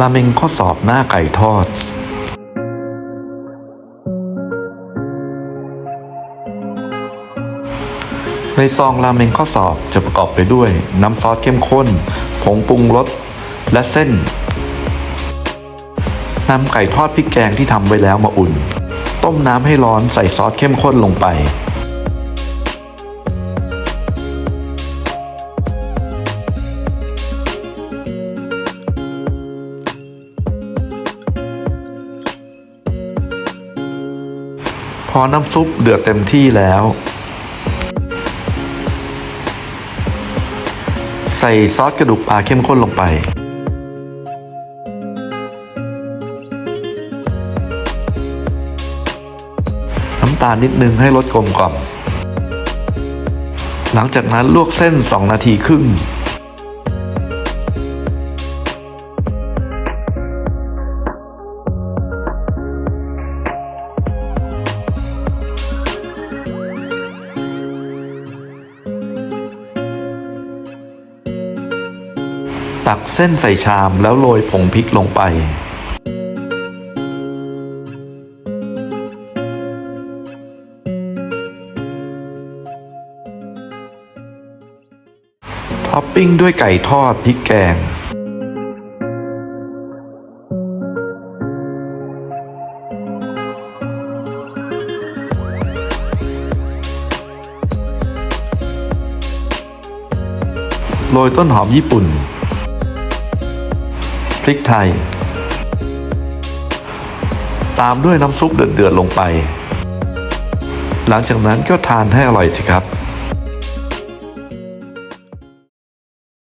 ราเมงข้อสอบหน้าไก่ทอด ในซองราเมงข้อสอบจะประกอบไปด้วย น้ำซอสเข้มข้น ผงปรุงรส และเส้นนำไก่ทอดพริกแกงที่ทำไว้แล้วมาอุ่น ต้มน้ำให้ร้อนใส่ซอสเข้มข้นลงไป อน้ำซุปเดือดเต็มที่แล้ว ใส่ซอสกระดูกปลาเข้มข้นลงไป น้ำตาลนิดนึงให้รสกลมกล่อม หลังจากนั้นลวกเส้น 2 นาทีครึ่ง ตักเส้นใส่ชามแล้วโรยผงพริกลงไป ท็อปปิ้งด้วยไก่ทอดพริกแกงโรยต้นหอมญี่ปุ่น ริกไทย ตามด้วยน้ำซุปเดือดๆลงไป หลังจากนั้นก็ทานให้อร่อยสิครับ